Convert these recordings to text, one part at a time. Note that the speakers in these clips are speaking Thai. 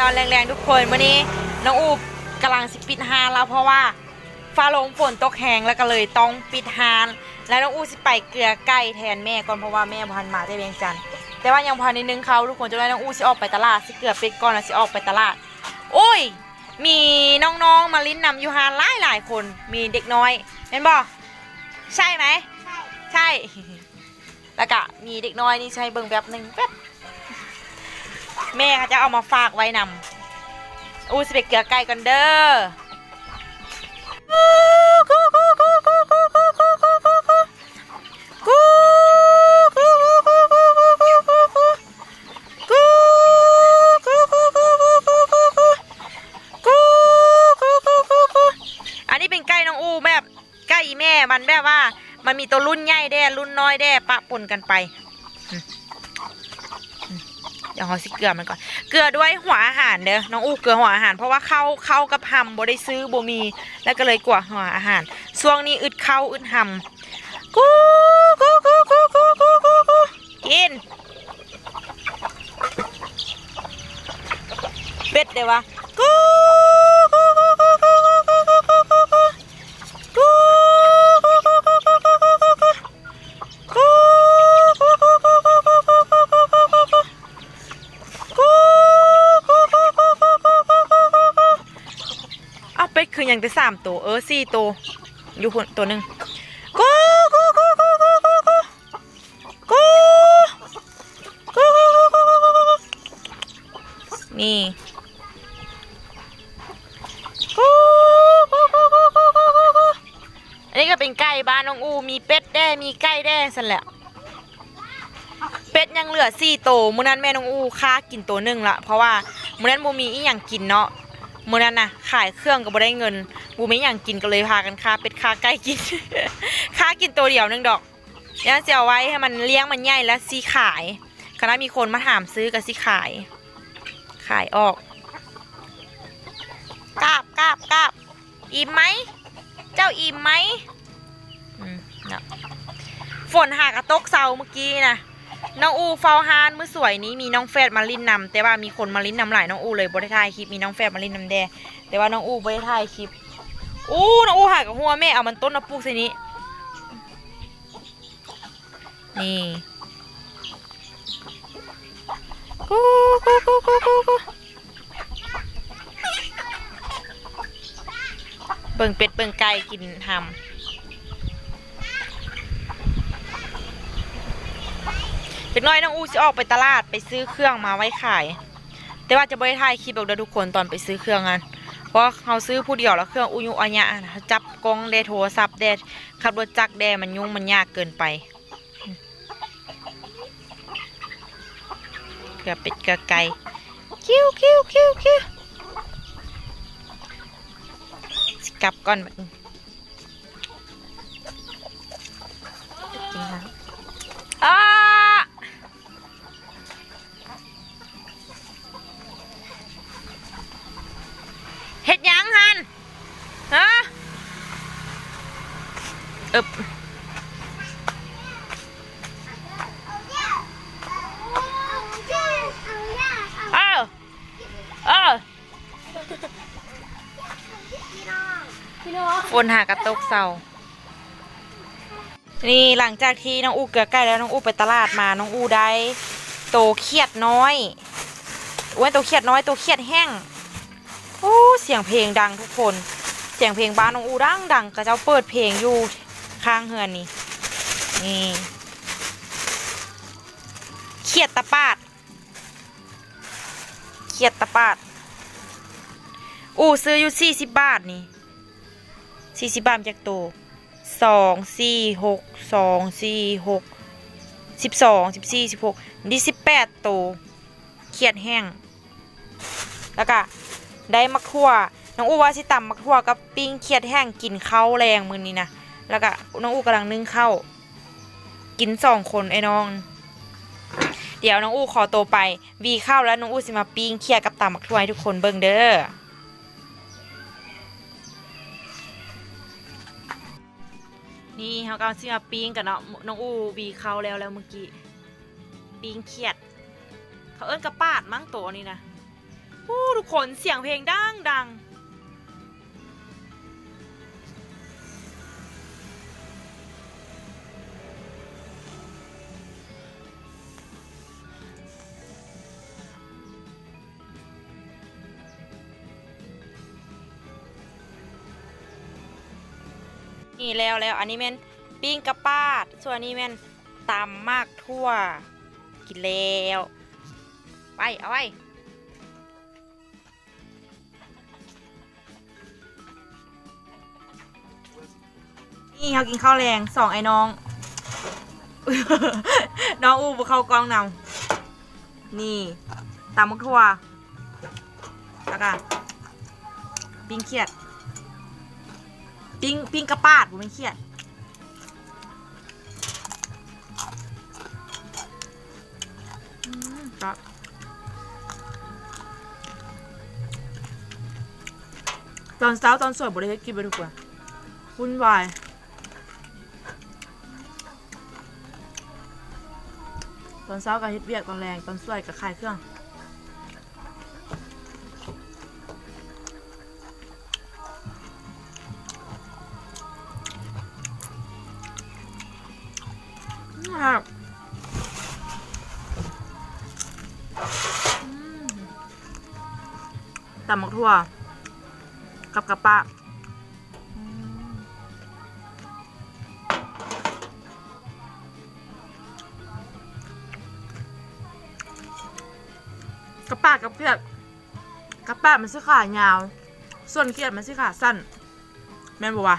ตอนแรงๆทุกคนวันนี้น้องอูบกำลังสิปิดฮานแล้วเพราะว่าฟ้าลงฝนตกแห้งแล้วก็เลยต้องปิดฮาน แล้วน้องอูสิไปเกลือไก่แทนแม่ก่อนเพราะว่าแม่พันมาได้เวียงจันทน์แต่ว่ายังพันนิดนึงเขาทุกคนจะได้น้องอูสิออกไปตลาดสิเกลือเป็ดก่อนแล้วสิออกไปตลาด โอ้ย มีน้องๆมาลิ้นนำยูฮานหลายหลายๆคนมีเด็กน้อยเห็นบ่ใช่ไหมใช่แล้วก็มีเด็กน้อยนี่ใช้เบิ่งแบบหนึ่งแป๊บ แม่เขาจะเอามาฝากไว้นำอู้สิไปเกลือไก่กันเด้อมันแบบว่า มันมีตัวรุ่นใหญ่แด้รุ่นน้อยแด้ปะปนกันไป ดี๋ยวเขาสิเกลือมันก่อน เกลือด้วยหัวอาหารเด้อน้องอู้เกลือหัวอาหาร เพราะว่าเข้าเข้ากับหำบ่ได้ซื้อบ่มี แล้วก็เลยกลัวหัวอาหารช่วงนี้อึดเข้าอึดหำกูกูกูกูกูกูกูกูกินเป็ดเดียววะกู ยังได้สามตัวเออสี่ตัวอยู่คนตัวหนึ่งกูกูกูกูกูกูกูกูกูกูกูนี่กูกูกูกูกูกูกูกูอันนี้ก็เป็นไก่บ้านน้องอูมีเป็ดแด้มีไก่แด้สันแหละเป็ดยังเหลือสี่ตัวมื้อนั้นแม่น้องอูค่ากินตัวหนึ่งละเพราะว่ามื้อนั้นบูมีอีหยังกินเนาะ มื้อนั้นน่ะขายเครื่องก็บ่ได้เงินบูไมีอย่างกินก็เลยพากันค่าเป็ดค่าไก่กิน ค่ากินตัวเดียวนึงดอกแล้วจะเอาไว้ให้มันเลี้ยงมันใหญ่แล้วซีขายคณะมีคนมาถามซื้อก็ซีขาย ขายออกกราบกราบกราบอิ่มไหมเจ้าอิ่มไหมฝนหากระตกเซาเมื่อกี้นะ น้องอูเฝ้าฮานมือสวยนี้มีน้องแฟดมาลินนำแต่ว่ามีคนมาลินนำหลายน้องอูเลยบริทายคลิปมีน้องแฟดมาลินนำแดแต่ว่าน้องอูบริทายคลิปอู้น้องอูหากับหัวแม่เอามันต้นมาปลูกส่นี้นี่กูกูกูกูกูกูเบิ่งเป็ดเบิ่งไก่กินทำ เด็กน้อยน้องอูจะออกไปตลาดไปซื้อเครื่องมาไว้ขาย แต่ว่าจะไม่ได้ถ่ายคลิปบอกเด้อทุกคนตอนไปซื้อเครื่องกันเพราะเขาซื้อผู้เดียวแล้วเครื่องอุยุอัญญะจับกล้องแดโทรศัพท์แดขับรถจักรแดมันยุ่งมันยากเกินไปเกือเป็ดเกือไก่คิ้วคิ้วคิ้วคิ้วกลับก่อนมั้งอ้า เฮ็ดหยังหันฮะอึ บเออเออฝนหากระตกเศร้านี่หลังจากที่น้องอูเกลือใกล้แล้วน้องอูไปตลาดมาน้องอูได้โตเขียดน้อยโอ้ยโตเขียดน้อยโตเขียดแห้งโอ้เสียงเพลงดังทุกคน เสียงเพลงบ้านน้องอูดังดังกระเจ้าเปิดเพลงอยู่ ข้างเฮือนนี่ นี่เขียดตะปาดเขียดตะปาด อูซื้ออยู่สี่สิบบาทนี่สี่สิบบาทจากตัวสองสี่หกสองสี่หกสิบสองสิบสี่สิบหกนี่สิบแปดตัวเขียดแห้ง แล้วก็ได้มักทั่วน้องอูว่าสิตำมักทั่วกับปิ้งเขียดแห้งกินข้าวแรงมือนี้นะ แล้วก็น้องอูกำลังนึ่งข้าวกินสองคนไอ้น้อง เดี๋ยวน้องอูขอโตไป วีข้าวแล้วน้องอูสิมาปิ้งเขียกับตำมักทั่วให้ทุกคนเบิ่งเด้อนี่เขากำลังสิมาปิ้งกันเนาะน้องอูวีข้าวแล้วแล้วเมื่อกี้ปิ้งเขียด เขาเอิ้นกระปาดมั้งตัวนี้นะอู้ทุกคนเสียงเพลงดังดัง นี่แล้วแล้วอันนี้แม่นปิ้งกระปาด ส่วนนี้แม่นตำมากทั่ว กินแล้ว ไป เอาไว้นี่เขากินข้าวแรงสองไอ้น้อง น้องอูบเข้ากองนำนี่ตำมักทั่วแล้วก็ปิ้งเขียด ปิ้งปิ้งกระปาดผมไม่เครียด อืมครับตอนเช้าตอนสวยบริเวณกินไปทุกว่าวุ่นวายตอนเช้ากับเฮ็ดเวียกตอนแรงตอนสวยกับขายเครื่อง ตำมักทั่ว กับกระปะกระปะกับเกลียดกระปะมันสิขายาว ส่วนเกลียดมันสิขาสั้น แม่นบอกว่า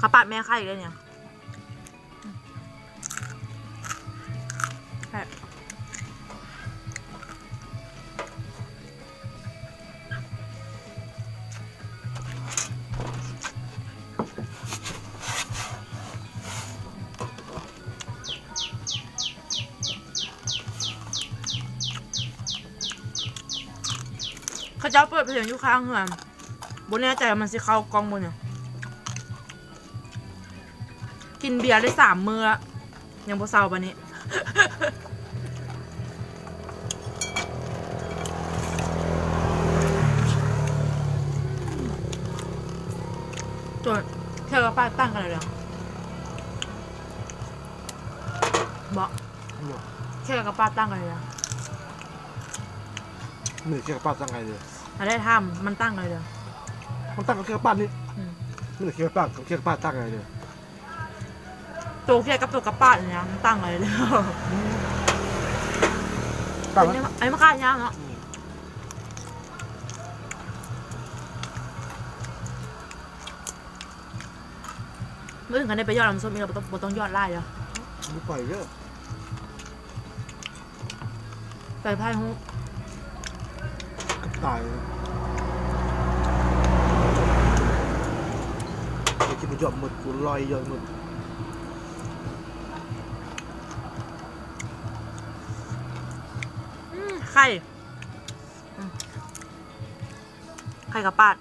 กระปะแม่ไข่เลยเนี่ย เขาเจ้าเปิดเพลงอยู่ข้างเหือนบนแน่ใจว่ามันสิเข้ากล้องบนเนี่ยกินเบียร์ได้สามมื้อละยังบ่เศร้าปานนี้ตัวเท่ากับป้าตั้งกันเลยเหรอบอกหมดเท่ากับป้าตั้งกันเลยเหรอเหนื่อยแค่กับป้าตั้งไงเลย อะไรทำมันตั้งกันเลยเหรอมันตั้งกับแค่กับป้านี่อืมเหนื่อยแค่กับป้ากับแค่กับป้าตั้งไงเลยตัวเทียกับตัวกับป้าเนี่ยนะมันตั้งกันเลยเหรอป้าอันนี้อันนี้มันค่ายากเนาะเมื่อถึงกันได้ไปยอดลำส้มอีกเราบ่ต้องบ่ต้องยอดไล่เหรอไม่ปล่อยเยอะไปไพ่ฮุกกับ ตายไอ้ที่มันยอดหมดกูลอยยอดหมดไข่ไข่กับปาด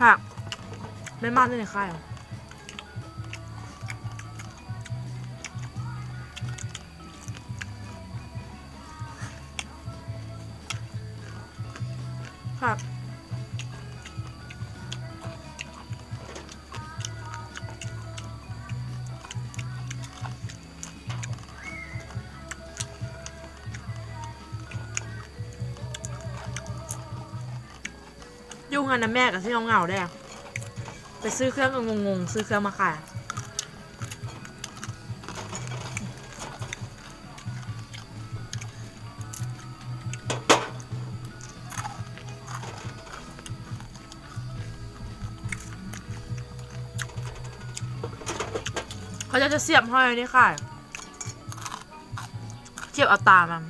ค่ะไม่มากเลยไข่ันนะแม่กับที่น้องเหงาได้ไปซื้อเครื่องก็งงๆซื้อเครื่องมาขายเขาจะจะเสียบห้อยนี่ค่ะเสียบเอาตามัน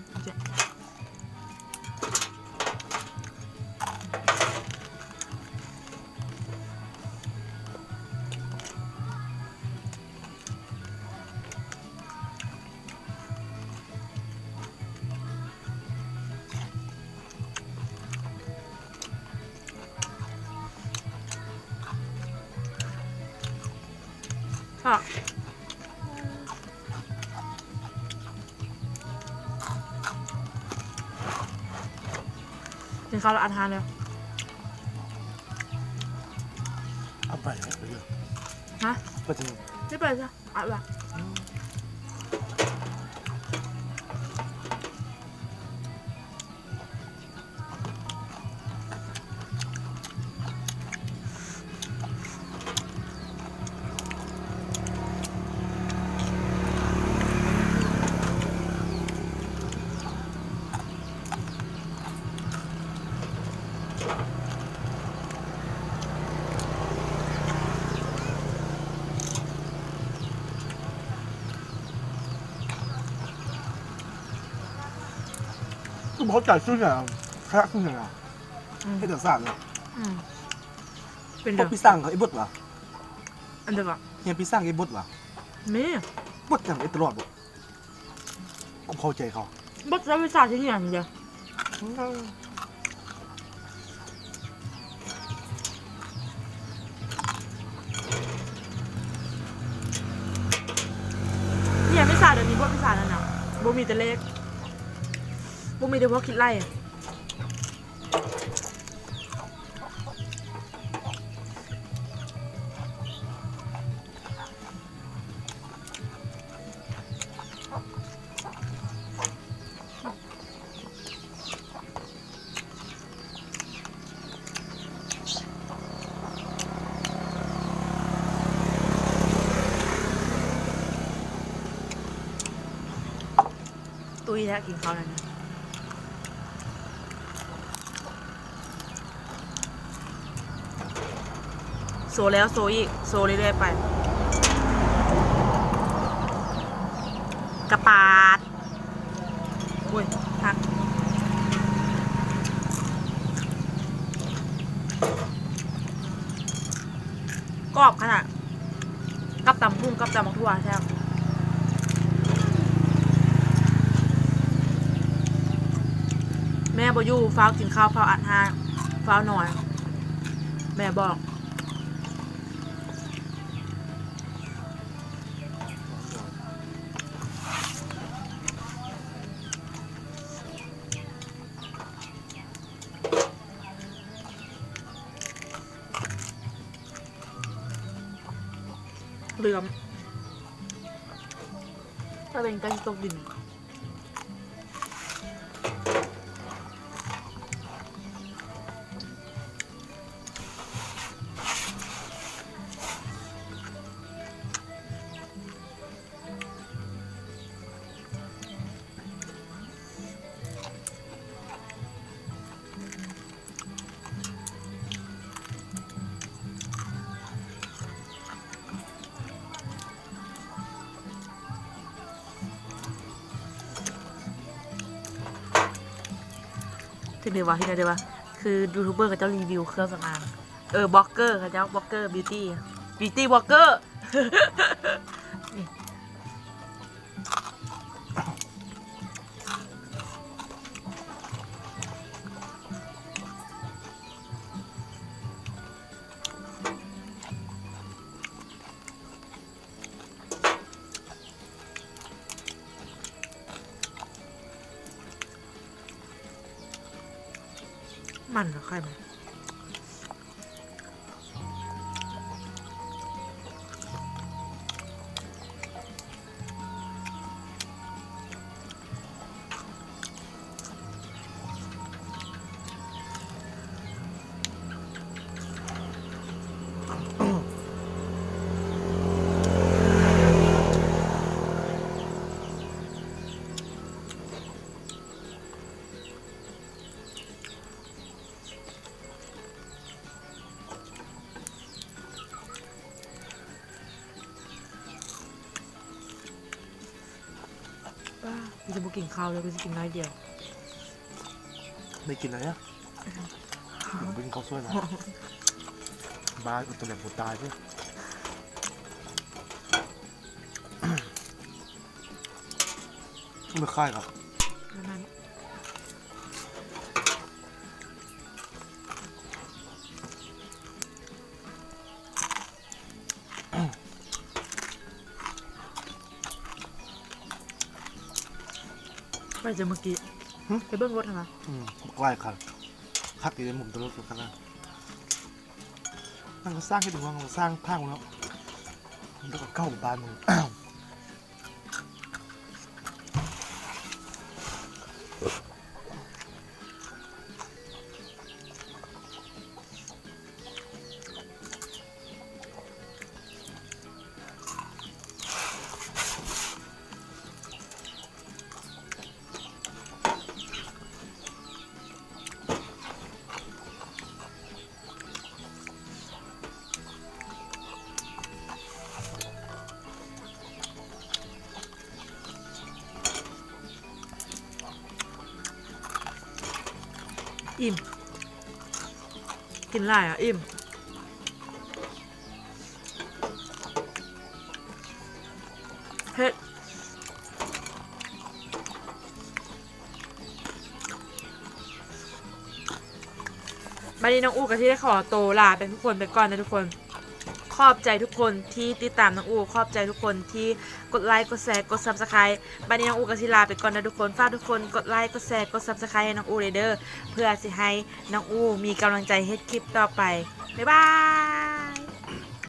ค่ะกินข้าวแล้วอาทานเลยเอาไปเลยฮะไปเลยไม่ไปจ้ะอะ คือเขาจ่ายซึ่งอะค่าซึ่งอะอืมให้แต่สั่งเลยอืมเป็นพวเด้กอพี่สั่งเขาไอ้บดวะอันเดียวก่อนเฮียพี่สั่งไอ้บดวะมีบดอย่างไอ้ตลอดบ่ผมเข้าใจเขาบทใช้วิชาที่นี่อย่างเดียวเนี่ยวิชาเดี๋ยวนี้พวกวิชานั่นน่ะบ่มีแต่เลข บ่มีแต่พวกคิดไล่ะตุยแล้วกินเขาแล้วนะ โซแล้วโซอีก โซเรื่อยๆไป กระปาดอุ้ยทักกรอบขนาดกับตำพุ่งกับตำมักทั่วใช่ไหมแม่บอยู่ฟ้าวกินข้าวฟ้าวอัดห้าฟ้าวหน่อย แม่บอก ถ้าเป็ ที่ไหนวะที่เดียววะคือยูทูบเบอร์กับเจ้ารีวิวเครื่องสำอางเออบล็อกเกอร์ค่ะเจ้าบล็อกเกอร์บิวตี้บิวตี้บล็อกเกอร์ มันเห กูจะบุกินข้าวเลยกูจะกินน้อยเดียวไม่กินอะไรอะผมกินข้าวสวยนะบ้าอุตส่าห์ผมตายใช่ไม่ค่ายครับ ไปเจอเมื่อกี้ไปเบิ้งรถทำไมอืมใกล้ครับคักอยู่ในมุมตลกตัวกันนะนั่งก็สร้างให้ถึงว่ามันสร้างพังแล้วมันต้องเข้าบ้านมึงอิ่ม กินไรอะ อิ่มเผ็ดบันนี้น้องอูก็ที่ได้ขอโตลาเป็นทุกคนไปก่อนนะทุกคน ขอบใจทุกคนที่ติดตามน้องอูขอบใจทุกคนที่ กดไลค์กดแชร์กดซับสไครต์บันนี้น้องอูก็สิลาไปก่อนนะทุกคนฝากทุกคนกดไลค์กดแชร์กดซับสไครต์ให้น้องอูเลเด้อเพื่อสิให้น้องอูมีกำลังใจเฮ็ดคลิปต่อไปบ๊ายบาย